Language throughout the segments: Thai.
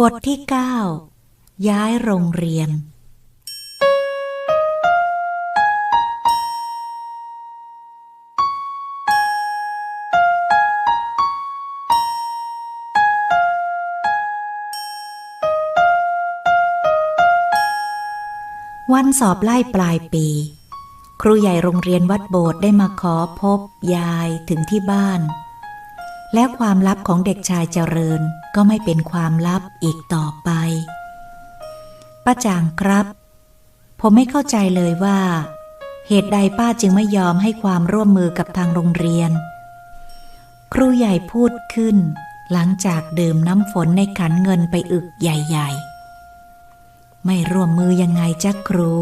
บทที่ 9 ย้ายโรงเรียน วันสอบไล่ปลายปี ครูใหญ่โรงเรียนวัดโบสถ์ได้มาขอพบยายถึงที่บ้าน และความลับของเด็กชายเจริญ ก็ไม่เป็นความลับอีกต่อไป ป้าจางครับ ผมไม่เข้าใจเลยว่า เหตุใดป้าจึงไม่ยอมให้ความร่วมมือกับทางโรงเรียน ครูใหญ่พูดขึ้น หลังจากดื่มน้ำฝนในขันเงินไปอึกใหญ่ๆ ไม่ร่วมมือยังไงจ๊ะครู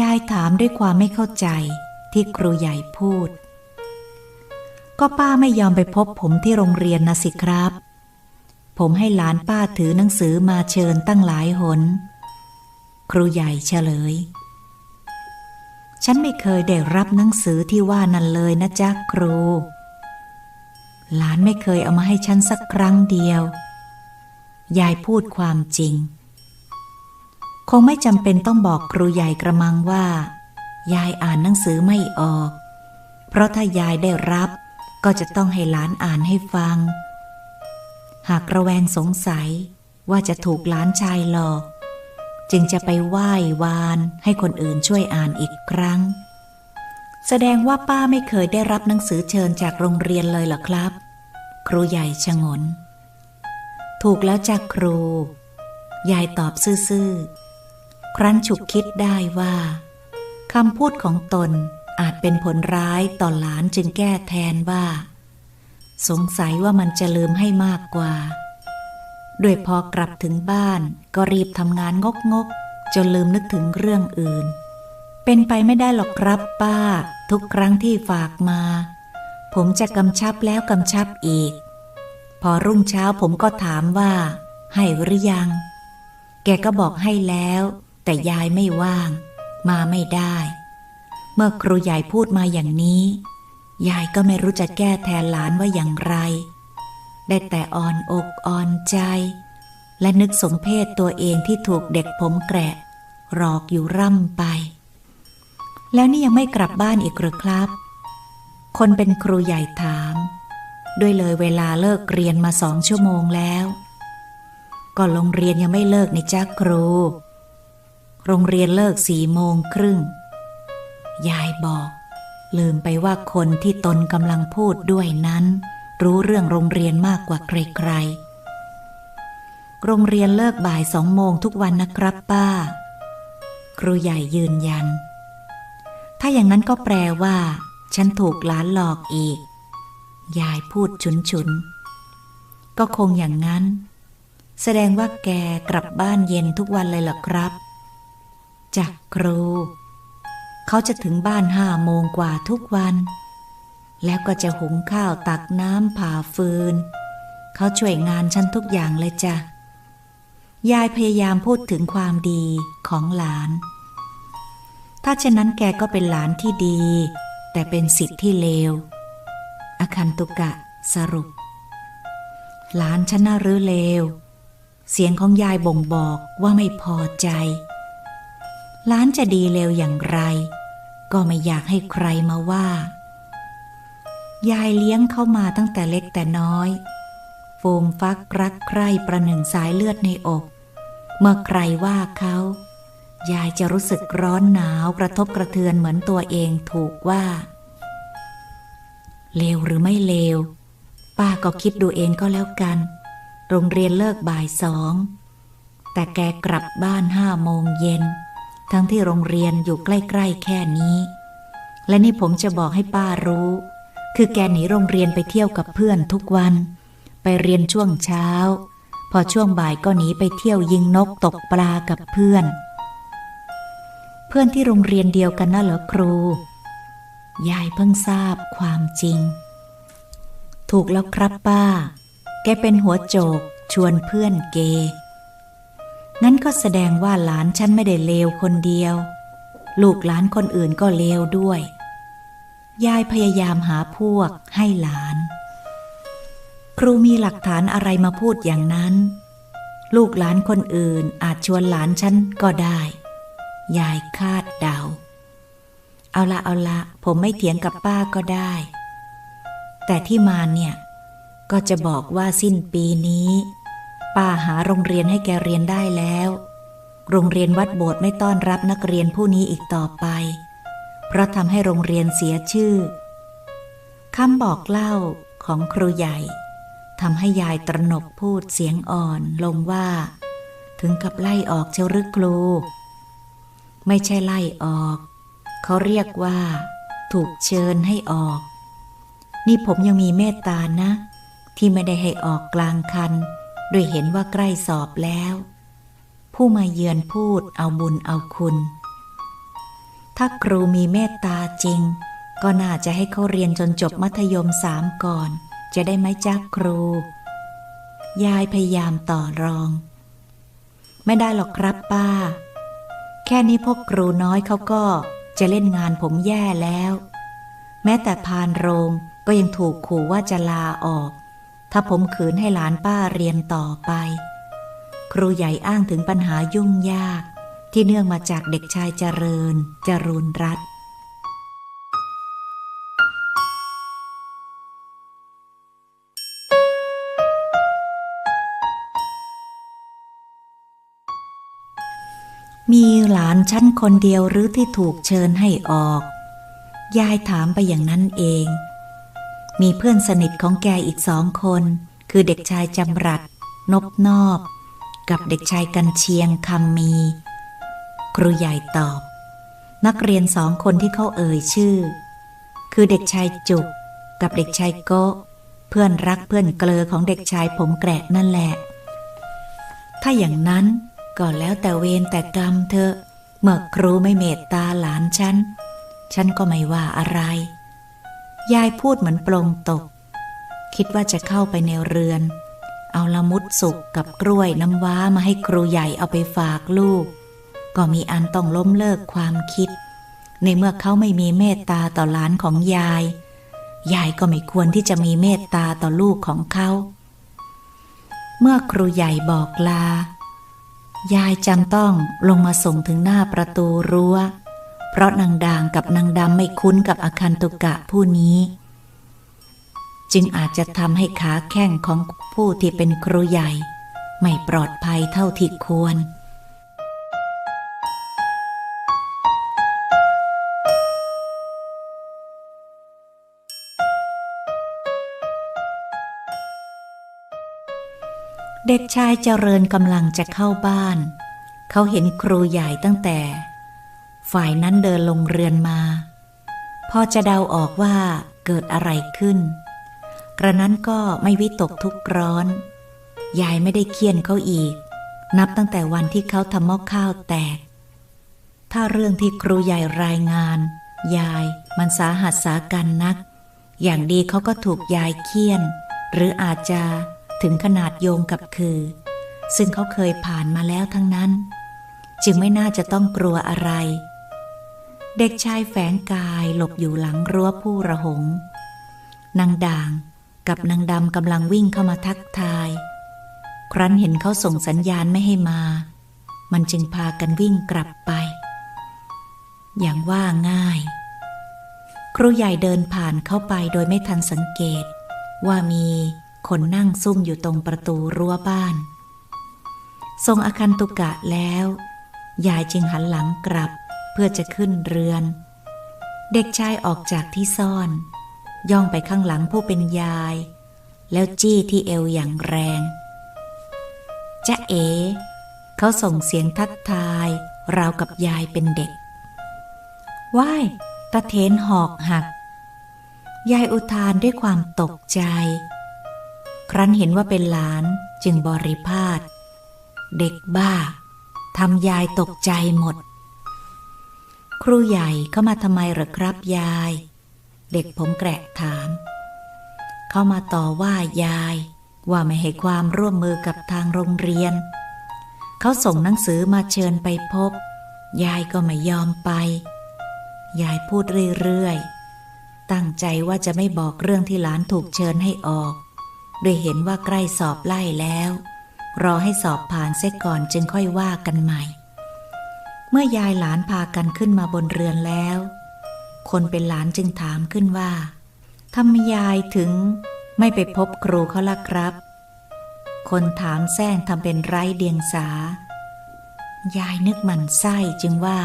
ยายถามด้วยความไม่เข้าใจที่ครูใหญ่พูด ก็ป้าไม่ยอมไปพบผมที่โรงเรียนนะสิครับ ผมให้หลานป้าถือหนังสือมาเชิญตั้งหลายหน ครูใหญ่เฉลย ฉันไม่เคยได้รับหนังสือที่ว่านั่นเลยนะจ๊ะครู หลานไม่เคยเอามาให้ฉันสักครั้งเดียว ยายพูดความจริง คงไม่จำเป็นต้องบอกครูใหญ่กระมังว่า ยายอ่านหนังสือไม่ออก เพราะถ้ายายได้รับก็จะต้องให้หลานอ่านให้ฟัง หากระแวงสงสัยว่าจะถูกหลานชายหลอก จึงจะไปไหว้วานให้คนอื่นช่วยอ่านอีกครั้ง แสดงว่าป้าไม่เคยได้รับหนังสือเชิญจากโรงเรียนเลยเหรอครับ ครูใหญ่ชงน ถูกแล้วจากครู ยายตอบซื่อๆ ครั้นฉุกคิดได้ว่าคำพูดของตนอาจเป็นผลร้ายต่อหลานจึงแก้แทนว่า สงสัยว่ามันจะลืมให้มากกว่า ด้วยพอกลับถึงบ้านก็รีบทำงานงกงกจนลืมนึกถึงเรื่องอื่น เป็นไปไม่ได้หรอกครับป้า ทุกครั้งที่ฝากมา ผมจะกำชับแล้วกำชับอีก พอรุ่งเช้าผมก็ถามว่า ให้หรือยัง แกก็บอกให้แล้ว แต่ยายไม่ว่าง มาไม่ได้ เมื่อครูใหญ่พูดมาอย่างนี้ ยายก็ไม่รู้จะแก้แทนหลานว่าอย่างไร ได้แต่อ่อนอกอ่อนใจ และนึกสมเพศตัวเองที่ถูกเด็กผมแกะหลอกอยู่ร่ำไป แล้วนี่ยังไม่กลับบ้านอีกหรือครับ คนเป็นครูใหญ่ถาม ด้วยเลยเวลาเลิกเรียนมาสองชั่วโมงแล้ว ก็โรงเรียนยังไม่เลิกในจ้าครู โรงเรียนเลิกสี่โมงครึ่ง ยายบอก ลืมไปว่าคนที่ตนกำลังพูดด้วยนั้น รู้เรื่องโรงเรียนมากกว่าใครๆ โรงเรียนเลิกบ่ายสองโมงทุกวันนะครับป้า ครูใหญ่ยืนยัน ถ้าอย่างนั้นก็แปลว่า ฉันถูกหลานหลอกอีก ยายพูดฉุนฉุนก็คงอย่างนั้น แสดงว่าแกกลับบ้านเย็นทุกวันเลยเหรอครับจากครู เขาจะถึงบ้านห้าโมงกว่าทุกวัน แล้วก็จะหุงข้าวตักน้ำผ่าฟืน เขาช่วยงานฉันทุกอย่างเลยจ้ะ ยายพยายามพูดถึงความดีของหลาน ถ้าเช่นนั้นแกก็เป็นหลานที่ดี แต่เป็นสิทธิ์ที่เลว อคันตุกะสรุป หลานฉันน่ารือเลว เสียงของยายบ่งบอกว่าไม่พอใจ ลานจะดีเลวอย่างไร ก็ไม่อยากให้ใครมาว่า ยายเลี้ยงเข้ามาตั้งแต่เล็กแต่น้อยโฟมฟักรักใคร่ประหนึ่งสายเลือดในอก เมื่อใครว่าเขา ยายจะรู้สึกร้อนหนาวกระทบกระเทือนเหมือนตัวเองถูกว่า เลวหรือไม่เลว ป้าก็คิดดูเองก็แล้วกัน โรงเรียนเลิกบ่ายสอง แต่แกกลับบ้านห้าโมงเย็น ทั้งที่โรงเรียนอยู่ใกล้ๆแค่นี้ และนี่ผมจะบอกให้ป้ารู้ คือแกหนีโรงเรียนไปเที่ยวกับเพื่อนทุกวัน ไปเรียนช่วงเช้า พอช่วงบ่ายก็หนีไปเที่ยวยิงนกตกปลากับเพื่อน เพื่อนที่โรงเรียนเดียวกันน่ะเหรอครู ยายเพิ่งทราบความจริง ถูกแล้วครับป้า แกเป็นหัวโจกชวนเพื่อนเก งั้นก็แสดงว่าหลานฉันไม่ได้เลวคนเดียว ลูกหลานคนอื่นก็เลวด้วย ยายพยายามหาพวกให้หลาน ครูมีหลักฐานอะไรมาพูดอย่างนั้น ลูกหลานคนอื่นอาจชวนหลานฉันก็ได้ ยายคาดเดา เอาละเอาละผมไม่เถียงกับป้าก็ได้ แต่ที่มาเนี่ย ก็จะบอกว่าสิ้นปีนี้ ป้าหาโรงเรียนให้แกเรียนได้แล้ว โรงเรียนวัดโบสถ์ไม่ต้อนรับนักเรียนผู้นี้อีกต่อไป เพราะทำให้โรงเรียนเสียชื่อคำบอกเล่าของครูใหญ่ทำให้ยายตระหนกพูดเสียงอ่อนลงว่า ถึงกับไล่ออกเจ้ารึกครู ไม่ใช่ไล่ออก เขาเรียกว่า ถูกเชิญให้ออก นี่ผมยังมีเมตตานะ ที่ไม่ได้ให้ออกกลางคัน ด้วยเห็นว่าใกล้สอบแล้ว ผู้มาเยือนพูดเอาบุญเอาคุณ ถ้าครูมีเมตตาจริง ก็น่าจะให้เขาเรียนจนจบมัธยมสามก่อน จะได้ไหมจ้าครู ยายพยายามต่อรอง ไม่ได้หรอกครับป้า แค่นี้พวกครูน้อยเขาก็จะเล่นงานผมแย่แล้ว แม้แต่พานโรงก็ยังถูกขู่ว่าจะลาออก ถ้าผมขืนให้หลานป้าเรียนต่อไป ครูใหญ่อ้างถึงปัญหายุ่งยาก ที่เนื่องมาจากเด็กชายเจริญ จรูนรัตมีหลานชั้นคนเดียวหรือที่ถูกเชิญให้ออก ยายถามไปอย่างนั้นเอง มีเพื่อนสนิทของแกอีกสองคน คือเด็กชายจำรัด นบนอบ กับเด็กชายกันเชียงคำมี ครูใหญ่ตอบ นักเรียนสองคนที่เขาเอ่ยชื่อ คือเด็กชายจุก กับเด็กชายโกเพื่อนรักเพื่อนเกลอของเด็กชายผมแกระนั่นแหละ ถ้าอย่างนั้นก็แล้วแต่เวรแต่กรรมเถอเมื่อครูไม่เมตตาหลานฉัน ฉันก็ไม่ว่าอะไร ยายพูดเหมือนปลงตก คิดว่าจะเข้าไปในเรือน เอาละมุดสุกกับกล้วยน้ำว้ามาให้ครูใหญ่เอาไปฝากลูก ก็มีอันต้องล้มเลิกความคิด ในเมื่อเขาไม่มีเมตตาต่อหลานของยาย ยายก็ไม่ควรที่จะมีเมตตาต่อลูกของเขา เมื่อครูใหญ่บอกลา ยายจำต้องลงมาส่งถึงหน้าประตูรั้ว เพราะนางด่างกับนางดำไม่คุ้นกับอาคันตุกะผู้นี้ จึงอาจจะทำให้ขาแข้งของผู้ที่เป็นครูใหญ่ ไม่ปลอดภัยเท่าที่ควรเด็กชายเจริญกำลังจะเข้าบ้าน เขาเห็นครูใหญ่ตั้งแต่ ฝ่ายนั้นเดินลงเรือนมา พอจะเดาออกว่าเกิดอะไรขึ้น กระนั้นก็ไม่วิตกทุกข์ร้อน ยายไม่ได้เคียนเขาอีก นับตั้งแต่วันที่เขาทำหม้อข้าวแตก ถ้าเรื่องที่ครูใหญ่รายงาน ยายมันสาหัสสากันนัก อย่างดีเขาก็ถูกยายเคี่ยน หรืออาจจะถึงขนาดโยงกับคือ ซึ่งเขาเคยผ่านมาแล้วทั้งนั้น จึงไม่น่าจะต้องกลัวอะไร เด็กชายแฝงกายหลบอยู่หลังรั้วผู้ระหง นางด่างกับนางดำกำลังวิ่งเข้ามาทักทาย ครั้นเห็นเขาส่งสัญญาณไม่ให้มา มันจึงพากันวิ่งกลับไป อย่างว่าง่าย ครูใหญ่เดินผ่านเข้าไปโดยไม่ทันสังเกต ว่ามีคนนั่งซุ่มอยู่ตรงประตูรั้วบ้าน ทรงอาคันตุกะแล้ว ยายจึงหันหลังกลับ เพื่อจะขึ้นเรือน เด็กชายออกจากที่ซ่อน ย่องไปข้างหลังผู้เป็นยาย แล้วจี้ที่เอวอย่างแรงจะเอ๋เขาส่งเสียงทักทาย ราวกับยายเป็นเด็กว่ายตะเทนหอกหัก ยายอุทานด้วยความตกใจ ครั้นเห็นว่าเป็นหลานจึงบริพาทเด็กบ้าทำยายตกใจหมด ครูใหญ่เข้ามาทำไมหรอครับยาย เด็กผมแกระถาม เข้ามาต่อว่ายาย ว่าไม่ให้ความร่วมมือกับทางโรงเรียน เขาส่งหนังสือมาเชิญไปพบ ยายก็ไม่ยอมไป ยายพูดเรื่อยๆ ตั้งใจว่าจะไม่บอกเรื่องที่หลานถูกเชิญให้ออกด้วยเห็นว่าใกล้สอบไล่แล้ว รอให้สอบผ่านเสียก่อนจึงค่อยว่ากันใหม่ เมื่อยายหลานพากันขึ้นมาบนเรือนแล้ว คนเป็นหลานจึงถามขึ้นว่าทำไมยายถึงไม่ไปพบครูเขาล่ะครับ คนถามแซงทำเป็นไร้เดียงสา ยายนึกหมันไส้จึงว่า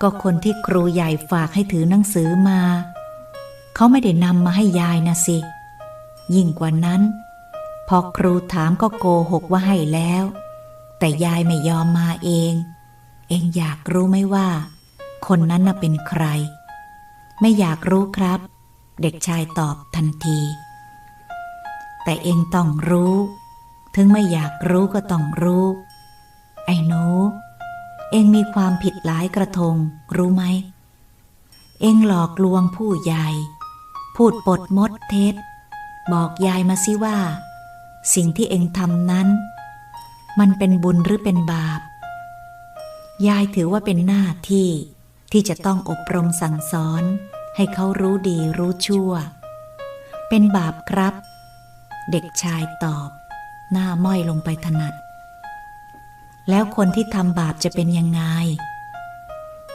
ก็คนที่ครูใหญ่ฝากให้ถือหนังสือมา เขาไม่ได้นำมาให้ยายนะสิ ยิ่งกว่านั้น พอครูถามก็โกหกว่าให้แล้ว แต่ยายไม่ยอมมาเอง เองอยากรู้ไหมว่า คนนั้นน่ะเป็นใคร ไม่อยากรู้ครับ เด็กชายตอบทันที แต่เองต้องรู้ ถึงไม่อยากรู้ก็ต้องรู้ ไอ้หนู เองมีความผิดหลายกระทง รู้ไหม เองหลอกลวงผู้ใหญ่ พูดปดมดเท็จ บอกยายมาสิว่า สิ่งที่เองทำนั้น มันเป็นบุญหรือเป็นบาป ยายถือว่าเป็นหน้าที่ ที่จะต้องอบรมสั่งสอน ให้เขารู้ดีรู้ชั่ว เป็นบาปครับ เด็กชายตอบ หน้าม้อยลงไปถนัด แล้วคนที่ทำบาปจะเป็นยังไง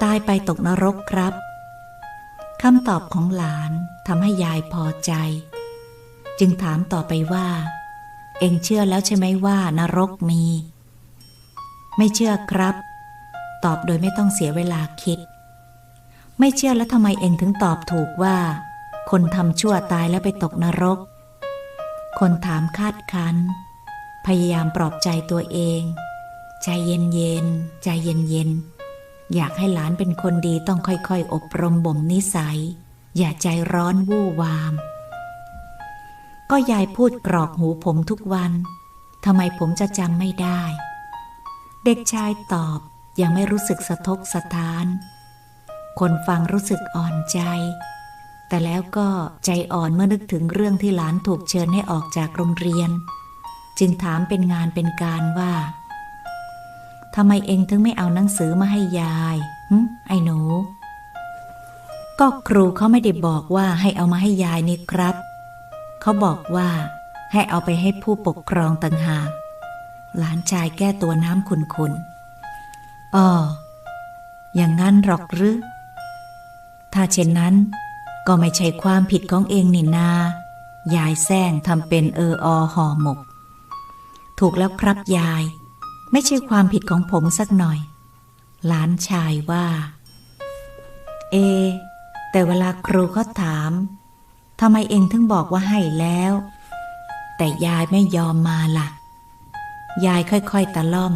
ตายไปตกนรกครับคำตอบของหลานทำให้ยายพอใจ จึงถามต่อไปว่า เองเชื่อแล้วใช่ไหมว่านรกมี ไม่เชื่อครับ ตอบโดยไม่ต้องเสียเวลาคิด ไม่เชื่อแล้วทำไมเองถึงตอบถูกว่า คนทำชั่วตายแล้วไปตกนรก คนถามคาดคันพยายามปลอบใจตัวเอง ใจเย็นเย็นใจเย็นเย็นๆอยากให้หลานเป็นคนดีต้องค่อยๆ อบรมบ่มนิสัย อย่าใจร้อนวู่วาม ก็ยายพูดกรอกหูผมทุกวันทำไมผมจะจำไม่ได้ เด็กชายตอบ ยังไม่รู้สึกสะทกสะท้าน คนฟังรู้สึกอ่อนใจ แต่แล้วก็ใจอ่อนเมื่อนึกถึงเรื่องที่หลานถูกเชิญให้ออกจากโรงเรียน จึงถามเป็นงานเป็นการว่าทำไมเองถึงไม่เอาหนังสือมาให้ยายหึไอ้หนู ก็ครูเขาไม่ได้บอกว่าให้เอามาให้ยายนี่ครับ เขาบอกว่า ให้เอาไปให้ผู้ปกครองต่างหาก หลานชายแก้ตัวน้ำขุนๆ อ๋อ อย่างนั้นหรอกหรือ ถ้าเช่นนั้น ก็ไม่ใช่ความผิดของเองนี่นา ยายแซงทำเป็นเอออห่อหมก ถูกแล้วครับยาย ไม่ใช่ความผิดของผมสักหน่อย หลานชายว่า เอ แต่เวลาครูเขาถามทำไมเองถึงบอกว่าให้แล้ว แต่ยายไม่ยอมมาล่ะ ยายค่อยๆตะล่อม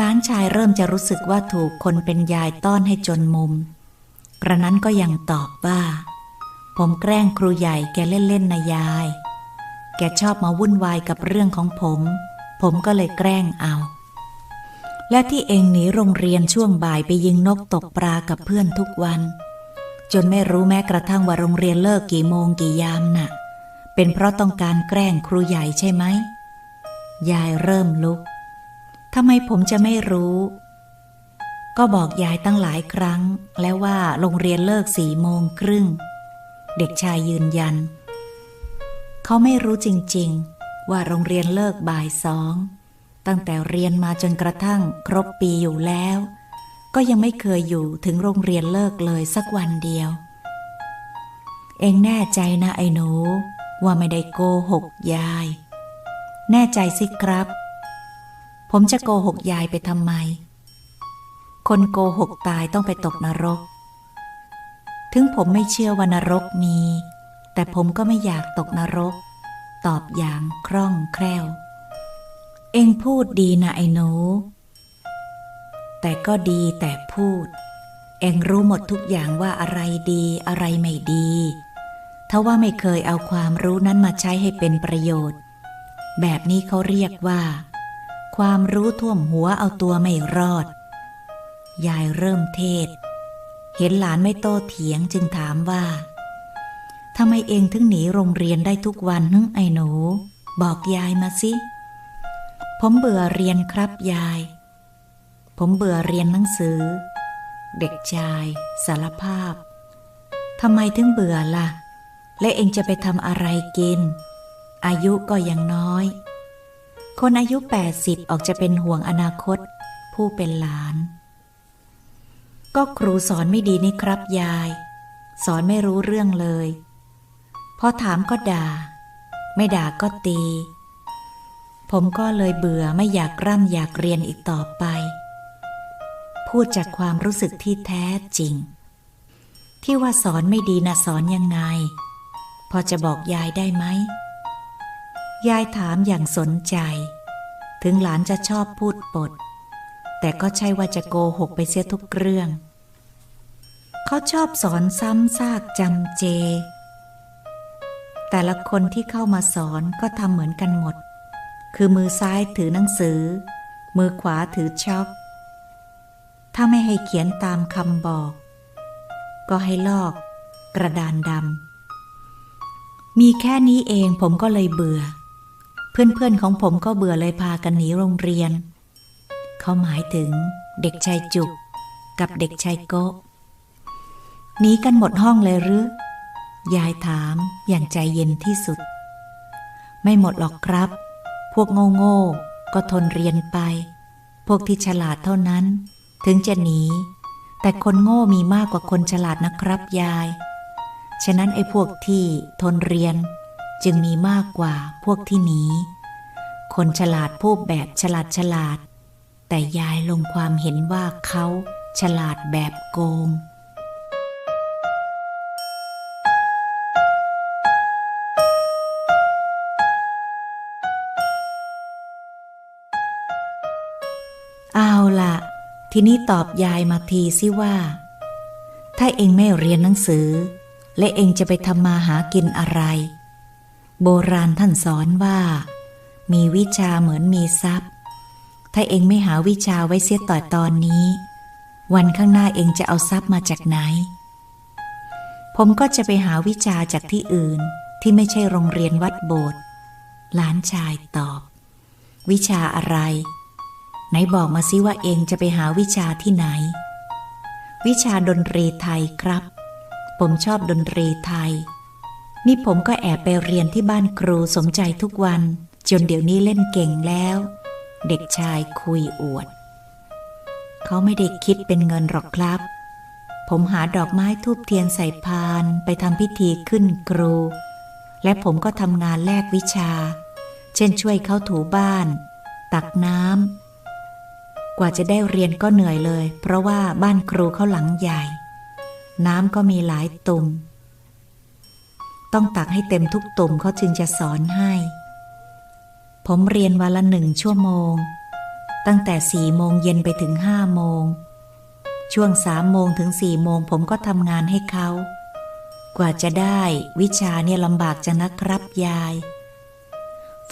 ลานชายเริ่มจะรู้สึกว่าถูกคนเป็นยายต้อนให้จนมุม กระนั้นก็ยังตอบว่า ผมแกล้งครูใหญ่แกเล่นๆนะยาย แกชอบมาวุ่นวายกับเรื่องของผม ผมก็เลยแกล้งเอา และที่เองหนีโรงเรียนช่วงบ่ายไปยิงนกตกปลากับเพื่อนทุกวัน จนไม่รู้แม้กระทั่งว่าโรงเรียนเลิกกี่โมงกี่ยามน่ะ เป็นเพราะต้องการแกล้งครูใหญ่ใช่ไหมยายเริ่มลุก ทำไมผมจะไม่รู้ ก็บอกยายตั้งหลายครั้ง แล้วว่าโรงเรียนเลิกสี่โมงครึ่ง เด็กชายยืนยัน เขาไม่รู้จริงๆ ว่าโรงเรียนเลิกบ่ายสอง ตั้งแต่เรียนมาจนกระทั่งครบปีอยู่แล้ว ก็ยังไม่เคยอยู่ถึงโรงเรียนเลิกเลยสักวันเดียว เองแน่ใจนะไอ้หนูว่าไม่ได้โกหกยาย แน่ใจสิครับ ผมจะโกหกยายไปทำไม คนโกหกตายต้องไปตกนรก ถึงผมไม่เชื่อว่านรกมี แต่ผมก็ไม่อยากตกนรก ตอบอย่างคล่องแคล่ว เองพูดดีนะไอ้หนู แต่ก็ดีแต่พูด เองรู้หมดทุกอย่างว่าอะไรดีอะไรไม่ดีถ้าว่าไม่เคยเอาความรู้นั้นมาใช้ให้เป็นประโยชน์ แบบนี้เขาเรียกว่า ความรู้ท่วมหัวเอาตัวไม่รอด ยายเริ่มเทศ เห็นหลานไม่โตเถียงจึงถามว่าทำไมเองถึงหนีโรงเรียนได้ทุกวันนึงไอ้หนู บอกยายมาสิ ผมเบื่อเรียนครับยาย ผมเบื่อเรียนหนังสือ เด็กชาย สารภาพทำไมถึงเบื่อล่ะ และเองจะไปทำอะไรกิน อายุก็ยังน้อย คนอายุแปดสิบออกจะเป็นห่วงอนาคต ผู้เป็นหลาน ก็ครูสอนไม่ดีนี่ครับยาย สอนไม่รู้เรื่องเลย พอถามก็ด่า ไม่ด่าก็ตี ผมก็เลยเบื่อไม่อยากร่ำอยากเรียนอีกต่อไป พูดจากความรู้สึกที่แท้จริง ที่ว่าสอนไม่ดีนะสอนยังไง พอจะบอกยายได้ไหม ยายถามอย่างสนใจ ถึงหลานจะชอบพูดปด แต่ก็ใช่ว่าจะโกหกไปเสียทุกเรื่อง เขาชอบสอนซ้ำซากจำเจ แต่ละคนที่เข้ามาสอนก็ทำเหมือนกันหมด คือมือซ้ายถือหนังสือ มือขวาถือช็อก ถ้าไม่ให้เขียนตามคำบอก ก็ให้ลอก กระดานดำมีแค่นี้เองผมก็เลยเบื่อ เพื่อนๆของผมก็เบื่อเลยพากันหนีโรงเรียน เขาหมายถึงเด็กชายจุก กับเด็กชายโกะหนีกันหมดห้องเลยหรือยายถามอย่างใจเย็นที่สุด ไม่หมดหรอกครับ พวกโง่โง่ๆก็ทนเรียนไป พวกที่ฉลาดเท่านั้น ถึงจะหนี แต่คนโง่มีมากกว่าคนฉลาดนะครับยาย ฉะนั้นไอ้พวกที่ทนเรียน จึงมีมากกว่าพวกที่หนี คนฉลาดพูดแบบฉลาดฉลาด แต่ยายลงความเห็นว่าเขาฉลาดแบบโกง เอาล่ะทีนี้ตอบยายมาทีสิว่า ถ้าเองไม่เรียนหนังสือ และเองจะไปทำมาหากินอะไร โบราณท่านสอนว่า มีวิชาเหมือนมีทรัพย์ ถ้าเองไม่หาวิชาไว้เสียต่อตอนนี้ วันข้างหน้าเองจะเอาทรัพย์มาจากไหน ผมก็จะไปหาวิชาจากที่อื่นที่ไม่ใช่โรงเรียนวัดโบสถ์หลานชายตอบ วิชาอะไร ไหนบอกมาซิว่าเองจะไปหาวิชาที่ไหน วิชาดนตรีไทยครับ ผมชอบดนตรีไทย นี่ผมก็แอบไปเรียนที่บ้านครูสมใจทุกวัน จนเดี๋ยวนี้เล่นเก่งแล้ว เด็กชายคุยอวด เขาไม่ได้คิดเป็นเงินหรอกครับ ผมหาดอกไม้ทูบเทียนใส่พานไปทำพิธีขึ้นครู และผมก็ทำงานแลกวิชา เช่นช่วยเขาถูบ้าน ตักน้ำกว่าจะได้เรียนก็เหนื่อยเลย เพราะว่าบ้านครูเขาหลังใหญ่ น้ำก็มีหลายตุ่ม ต้องตักให้เต็มทุกตุ่มเขาจึงจะสอนให้ ผมเรียนวันละหนึ่งชั่วโมง ตั้งแต่สี่โมงเย็นไปถึงห้าโมง ช่วงสามโมงถึงสี่โมงผมก็ทำงานให้เขา กว่าจะได้วิชาเนี่ยลำบากจะนะครับยาย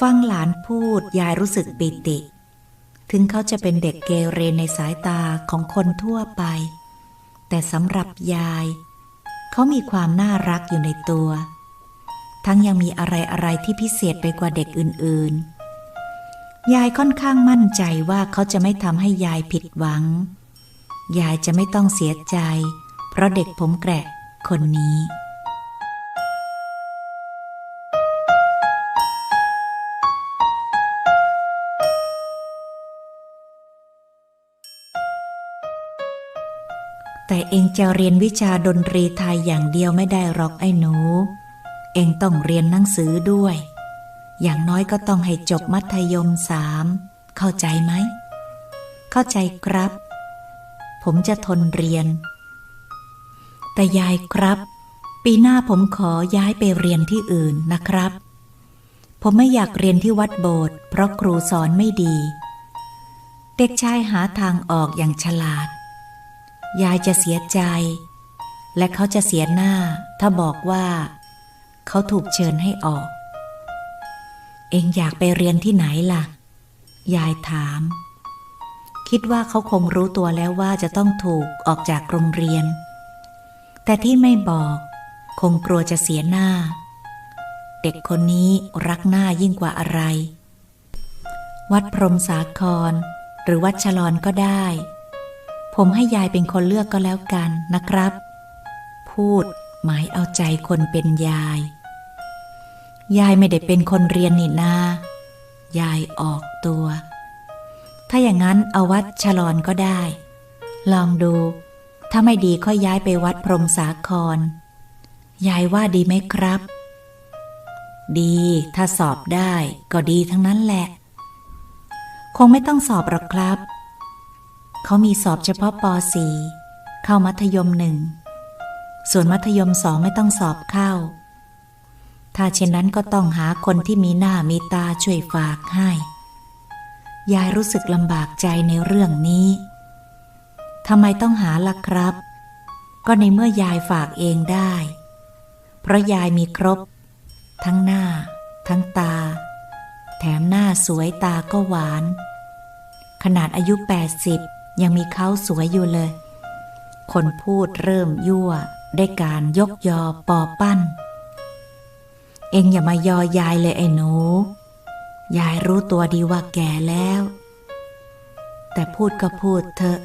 ฟังหลานพูดยายรู้สึกปิติ ถึงเขาจะเป็นเด็กเกเรในสายตาของคนทั่วไป แต่สำหรับยาย เขามีความน่ารักอยู่ในตัว ทั้งยังมีอะไรอะไรที่พิเศษไปกว่าเด็กอื่นๆ ยายค่อนข้างมั่นใจว่าเขาจะไม่ทำให้ยายผิดหวัง ยายจะไม่ต้องเสียใจ เพราะเด็กผมแกระคนนี้แต่เองจะเรียนวิชาดนตรีไทยอย่างเดียวไม่ได้หรอกไอ้หนู เองต้องเรียนหนังสือด้วย อย่างน้อยก็ต้องให้จบมัธยมสามเข้าใจไหม เข้าใจครับ ผมจะทนเรียน แต่ยายครับ ปีหน้าผมขอย้ายไปเรียนที่อื่นนะครับ ผมไม่อยากเรียนที่วัดโบสถ์เพราะครูสอนไม่ดี เด็กชายหาทางออกอย่างฉลาด ยายจะเสียใจ และเขาจะเสียหน้า ถ้าบอกว่า เขาถูกเชิญให้ออก เองอยากไปเรียนที่ไหนล่ะ ยายถาม คิดว่าเขาคงรู้ตัวแล้วว่าจะต้องถูกออกจากโรงเรียน แต่ที่ไม่บอกคงกลัวจะเสียหน้า เด็กคนนี้รักหน้ายิ่งกว่าอะไร วัดพรมสาคร หรือวัดชลอนก็ได้ ผมให้ยายเป็นคนเลือกก็แล้วกันนะครับ พูดหมายเอาใจคนเป็นยาย ยายไม่ได้เป็นคนเรียนนี่นา ยายออกตัว ถ้าอย่างนั้นเอาวัดฉลอนก็ได้ ลองดู ถ้าไม่ดีค่อยย้ายไปวัดพรมสาคร ยายว่าดีไหมครับ ดีถ้าสอบได้ก็ดีทั้งนั้นแหละ คงไม่ต้องสอบหรอกครับ เขามีสอบเฉพาะป .4 เข้ามัธยมหนึ่ง ส่วนมัธยมสองไม่ต้องสอบเข้า ถ้าเช่นนั้นก็ต้องหาคนที่มีหน้ามีตาช่วยฝากให้ ยายรู้สึกลำบากใจในเรื่องนี้ ทำไมต้องหาล่ะครับ ก็ในเมื่อยายฝากเองได้ เพราะยายมีครบ ทั้งหน้า ทั้งตา แถมหน้าสวยตาก็หวาน ขนาดอายุ 80 ยังมีเขาสวยอยู่เลย คนพูดเริ่มยั่วได้การยกยอปอปั้น เองอย่ามายอยายเลยไอ้หนู ยายรู้ตัวดีว่าแก่แล้ว แต่พูดก็พูดเถอะ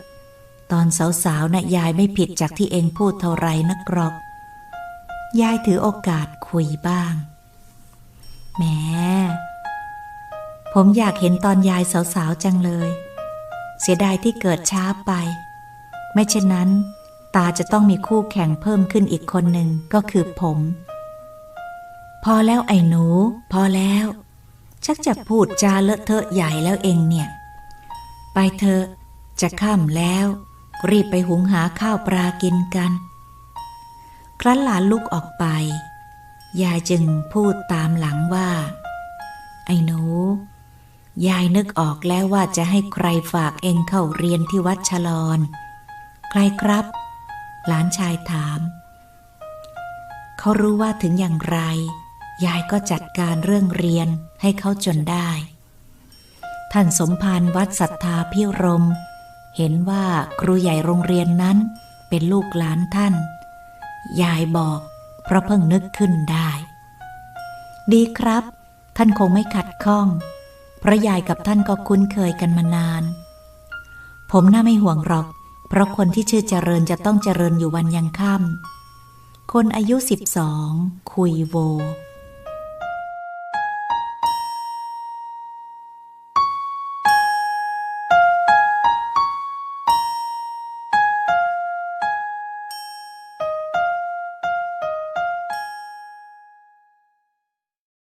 ตอนสาวๆนะ่ะยายไม่ผิดจากที่เองพูดเท่าไรนักหรอก ยายถือโอกาสคุยบ้าง แหม ผมอยากเห็นตอนยายสาวๆจังเลย เสียดายที่เกิดช้าไป ไม่เช่นนั้น ตาจะต้องมีคู่แข่งเพิ่มขึ้นอีกคนหนึ่งก็คือผม พอแล้วไอ้หนู พอแล้ว ชักจะพูดจาเลอะเทอะใหญ่แล้วเองเนี่ย ไปเถอะ จะค่ำแล้ว รีบไปหุงหาข้าวปลากินกัน ครั้นหลานลุกออกไป ยายจึงพูดตามหลังว่า ไอ้หนู ยายนึกออกแล้วว่าจะให้ใครฝากเองเข้าเรียนที่วัดชลอน ใครครับ หลานชายถามเขารู้ว่าถึงอย่างไร ยายก็จัดการเรื่องเรียนให้เขาจนได้ ท่านสมภารวัดศรัทธาพิรม เห็นว่าครูใหญ่โรงเรียนนั้นเป็นลูกหลานท่าน ยายบอกเพราะเพิ่งนึกขึ้นได้ ดีครับ ท่านคงไม่ขัดข้อง เพราะยายกับท่านก็คุ้นเคยกันมานาน ผมน่าไม่ห่วงหรอก เพราะคนที่ชื่อเจริญจะต้องเจริญอยู่วันยังค่ำคนอายุสิบสองคุยโว